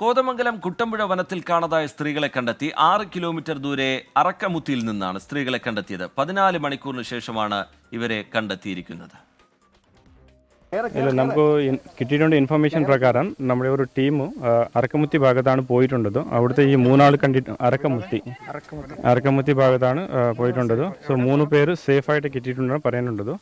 കോതമംഗലം കുട്ടമ്പുഴ വനത്തിൽ കാണാതായ സ്ത്രീകളെ കണ്ടെത്തി ആറ് കിലോമീറ്റർ ദൂരെ അറക്കമുത്തിയിൽ നിന്നാണ് സ്ത്രീകളെ കണ്ടെത്തിയത്. പതിനാല് മണിക്കൂറിന് ശേഷമാണ് ഇവരെ കണ്ടെത്തിയിരിക്കുന്നത്. ഇല്ല നമുക്ക് കിട്ടിയിട്ടുണ്ട് ഇൻഫർമേഷൻ പ്രകാരം നമ്മുടെ ഒരു ടീം അറക്കമുത്തി ഭാഗത്താണ് പോയിട്ടുണ്ടത്. അവിടുത്തെ ഈ മൂന്നാൾ കണ്ടിട്ട് അറക്കമുത്തി. അറക്കമുത്തി. ഭാഗത്താണ് പോയിട്ടുണ്ടത്. സോ മൂന്ന് പേര് സേഫായിട്ട് കിട്ടിയിട്ടുണ്ടെന്ന് പറയുന്നുണ്ടത്.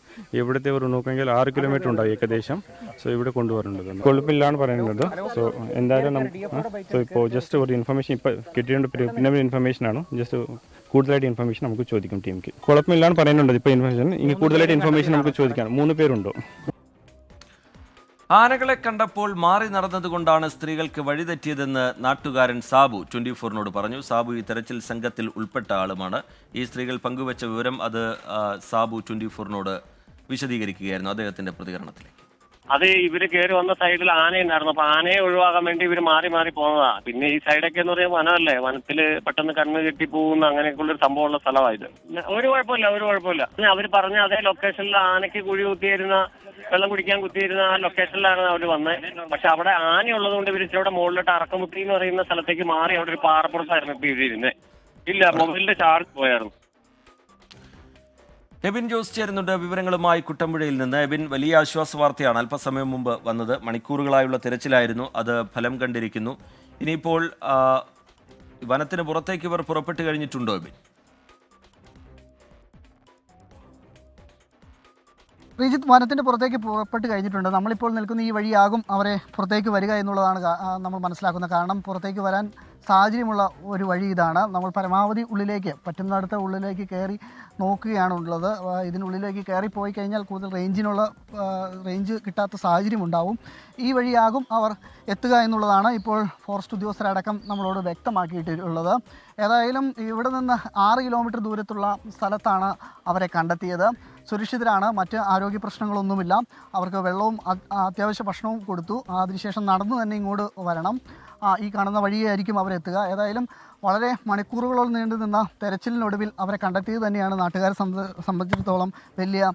ഇവിടുത്തെ ഒരു നോക്കുമെങ്കിൽ ആറ് കിലോമീറ്റർ ഉണ്ടാവും ഏകദേശം. സോ ഇവിടെ കൊണ്ടുവരേണ്ടത്. കൊളുപ്പില്ലാണ് പറയുന്നത് സോ എന്തായാലും നമുക്ക് സോ ഇപ്പോൾ ജസ്റ്റ് ഒരു ഇൻഫർമേഷൻ ഇപ്പോൾ കിട്ടിയിട്ടുണ്ട്. പിന്നെ- പിന്നെ ഒരു ഇൻഫർമേഷൻ ആണ്. ജസ്റ്റ് കൂടുതലായിട്ട് ഇൻഫർമേഷൻ നമുക്ക് ചോദിക്കും ടീമിക്ക് കുഴപ്പമില്ലാണ് പറയുന്നുണ്ട് ഇപ്പോൾ ഇൻഫർമേഷൻ ഇനി കൂടുതലായിട്ട് ഇൻഫർമേഷൻ നമുക്ക് ചോദിക്കാം. മൂന്ന് പേരുണ്ടോ? ആനകളെ കണ്ടപ്പോൾ മാറി നടന്നതുകൊണ്ടാണ് സ്ത്രീകൾക്ക് വഴിതെറ്റിയതെന്ന് നാട്ടുകാരൻ സാബു ട്വന്റി ഫോറിനോട് പറഞ്ഞു. സാബു ഈ തെരച്ചിൽ സംഘത്തിൽ ഉൾപ്പെട്ട ആളുമാണ്. ഈ സ്ത്രീകൾ പങ്കുവച്ച വിവരം അത് സാബു ട്വന്റി ഫോറിനോട് വിശദീകരിക്കുകയായിരുന്നു അദ്ദേഹത്തിന്റെ പ്രതികരണത്തിലേക്ക്. അത് ഇവർ കയറി വന്ന സൈഡിൽ ആനയുണ്ടായിരുന്നു. അപ്പൊ ആനയെ ഒഴിവാക്കാൻ വേണ്ടി ഇവർ മാറി മാറി പോകുന്നതാ പിന്നെ ഈ സൈഡൊക്കെ എന്ന് പറയുമ്പോൾ വനമല്ലേ? വനത്തിൽ പെട്ടെന്ന് കണ്ണ് കെട്ടി പോകുന്ന അങ്ങനെയൊക്കെയുള്ള ഒരു സംഭവമുള്ള സ്ഥലമായത് ഒരു കുഴപ്പമില്ല ഒരു കുഴപ്പമില്ല. അവർ പറഞ്ഞ അതേ ലൊക്കേഷനിൽ ആനയ്ക്ക് കുഴി കുത്തിയിരുന്ന വെള്ളം കുടിക്കാൻ കുത്തിയിരുന്ന ആ ലൊക്കേഷനിലാണ് അവർ വന്നത് പക്ഷെ അവിടെ ആനയുള്ളത് കൊണ്ട് ഇവർ ഇച്ചിരി മുകളിലോട്ട് അറക്കമുട്ടി എന്ന് പറയുന്ന സ്ഥലത്തേക്ക് മാറി അവിടെ ഒരു പാറപ്പുറത്തായിരുന്നു ഇപ്പൊ ഇവരിരുന്നത് ഇല്ല മൊബൈലിന്റെ ചാർജ് പോയായിരുന്നു. എബിൻ ജോസ് ചേരുന്നുണ്ട് വിവരങ്ങളുമായി കുട്ടമ്പുഴയിൽ നിന്ന്. എബിൻ വലിയ ആശ്വാസ വാർത്തയാണ് അല്പസമയം മുമ്പ് വന്നത്. മണിക്കൂറുകളായുള്ള തിരച്ചിലായിരുന്നു. അത് ഫലം കണ്ടിരിക്കുന്നു. ഇനിയിപ്പോൾ വനത്തിന് പുറത്തേക്ക് ഇവർ പുറപ്പെട്ടു കഴിഞ്ഞിട്ടുണ്ടോ എബിൻ? ശ്രീജിത്ത് വനത്തിന്റെ പുറത്തേക്ക് പുറപ്പെട്ട് കഴിഞ്ഞിട്ടുണ്ട്. നമ്മളിപ്പോൾ നിൽക്കുന്ന ഈ വഴിയാകും അവരെ പുറത്തേക്ക് വരിക എന്നുള്ളതാണ് നമ്മൾ മനസ്സിലാക്കുന്നത് കാരണം. പുറത്തേക്ക് വരാൻ സാഹചര്യമുള്ള ഒരു വഴി ഇതാണ്. നമ്മൾ പരമാവധി ഉള്ളിലേക്ക് പറ്റുന്നിടത്ത് ഉള്ളിലേക്ക് കയറി നോക്കുകയാണുള്ളത്. ഇതിനുള്ളിലേക്ക് കയറി പോയി കഴിഞ്ഞാൽ കൂടുതൽ റേഞ്ചിനുള്ള റേഞ്ച് കിട്ടാത്ത സാഹചര്യം ഉണ്ടാവും. ഈ വഴിയാകും അവർ എത്തുക എന്നുള്ളതാണ് ഇപ്പോൾ ഫോറസ്റ്റ് ഉദ്യോഗസ്ഥരടക്കം നമ്മളോട് വ്യക്തമാക്കിയിട്ടുള്ളത്. ഏതായാലും ഇവിടെ നിന്ന് ആറ് കിലോമീറ്റർ ദൂരത്തുള്ള സ്ഥലത്താണ് അവരെ കണ്ടെത്തിയത്. സുരക്ഷിതരാണ് മറ്റ് ആരോഗ്യ പ്രശ്നങ്ങളൊന്നുമില്ല. അവർക്ക് വെള്ളവും അത്യാവശ്യ ഭക്ഷണവും കൊടുത്തു. അതിനുശേഷം നടന്നു തന്നെ ഇങ്ങോട്ട് വരണം. ഈ കാണുന്ന വഴിയായിരിക്കും അവരെത്തുക. ഏതായാലും വളരെ മണിക്കൂറുകളോളം നീണ്ടു നിന്ന തെരച്ചിലിനൊടുവിൽ അവരെ കണ്ടെത്തിയത് തന്നെയാണ് നാട്ടുകാരെ സംബന്ധിച്ചിടത്തോളം വലിയ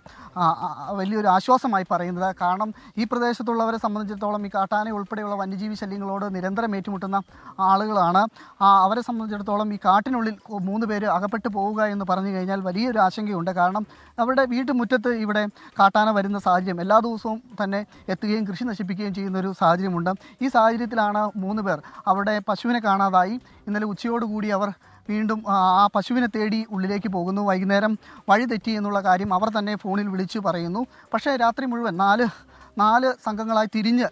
വലിയൊരു ആശ്വാസമായി പറയുന്നത്. കാരണം ഈ പ്രദേശത്തുള്ളവരെ സംബന്ധിച്ചിടത്തോളം ഈ കാട്ടാന ഉൾപ്പെടെയുള്ള വന്യജീവി ശല്യങ്ങളോട് നിരന്തരം ഏറ്റുമുട്ടുന്ന ആളുകളാണ്. അവരെ സംബന്ധിച്ചിടത്തോളം ഈ കാട്ടിനുള്ളിൽ മൂന്ന് പേര് അകപ്പെട്ടു പോവുക എന്ന് പറഞ്ഞു കഴിഞ്ഞാൽ വലിയൊരു ആശങ്കയുണ്ട്. കാരണം അവരുടെ വീട്ടുമുറ്റത്ത് ഇവിടെ കാട്ടാന വരുന്ന സാഹചര്യം എല്ലാ ദിവസവും തന്നെ എത്തുകയും കൃഷി നശിപ്പിക്കുകയും ചെയ്യുന്ന ഒരു സാഹചര്യമുണ്ട്. ഈ സാഹചര്യത്തിലാണ് മൂന്ന് പേർ അവരുടെ പശുവിനെ കാണാതായി. ഇന്നലെ ഉച്ചയോടുകൂടി അവർ വീണ്ടും ആ പശുവിനെ തേടി ഉള്ളിലേക്ക് പോകുന്നു. വൈകുന്നേരം വഴി തെറ്റി എന്നുള്ള കാര്യം അവർ തന്നെ ഫോണിൽ വിളിച്ചു പറയുന്നു. പക്ഷേ രാത്രി മുഴുവൻ നാല് നാല് സംഘങ്ങളായി തിരിഞ്ഞ്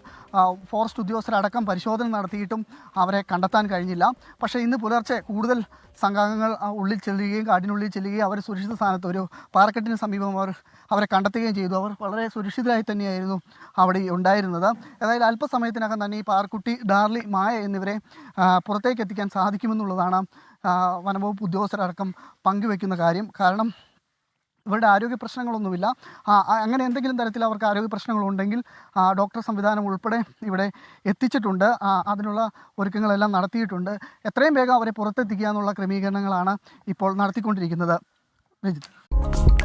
ഫോറസ്റ്റ് ഉദ്യോഗസ്ഥരടക്കം പരിശോധന നടത്തിയിട്ടും അവരെ കണ്ടെത്താൻ കഴിഞ്ഞില്ല. പക്ഷേ ഇന്ന് പുലർച്ചെ കൂടുതൽ സംഘങ്ങൾ ഉള്ളിൽ ചെല്ലുകയും കാടിനുള്ളിൽ ചെല്ലുകയും അവർ സുരക്ഷിത സ്ഥാനത്ത് ഒരു പാറക്കെട്ടിന് സമീപം അവർ അവരെ കണ്ടെത്തുകയും ചെയ്തു. അവർ വളരെ സുരക്ഷിതരായി തന്നെയായിരുന്നു അവിടെ ഉണ്ടായിരുന്നത്. ഏതായാലും അല്പസമയത്തിനകം തന്നെ ഈ പാർക്കുട്ടി ഡാർലി മായ എന്നിവരെ പുറത്തേക്ക് എത്തിക്കാൻ സാധിക്കുമെന്നുള്ളതാണ് വനംവകുപ്പ് ഉദ്യോഗസ്ഥരടക്കം പങ്കുവെക്കുന്ന കാര്യം. കാരണം ഇവരുടെ ആരോഗ്യ പ്രശ്നങ്ങളൊന്നുമില്ല. അങ്ങനെ എന്തെങ്കിലും തരത്തിൽ അവർക്ക് ആരോഗ്യ പ്രശ്നങ്ങളുണ്ടെങ്കിൽ ഡോക്ടർ സംവിധാനം ഉൾപ്പെടെ ഇവിടെ എത്തിച്ചിട്ടുണ്ട്. അതിനുള്ള ഒരുക്കങ്ങളെല്ലാം നടത്തിയിട്ടുണ്ട്. എത്രയും വേഗം അവരെ പുറത്തെത്തിക്കുക എന്നുള്ള ക്രമീകരണങ്ങളാണ് ഇപ്പോൾ നടത്തിക്കൊണ്ടിരിക്കുന്നത്. രജിത്ത്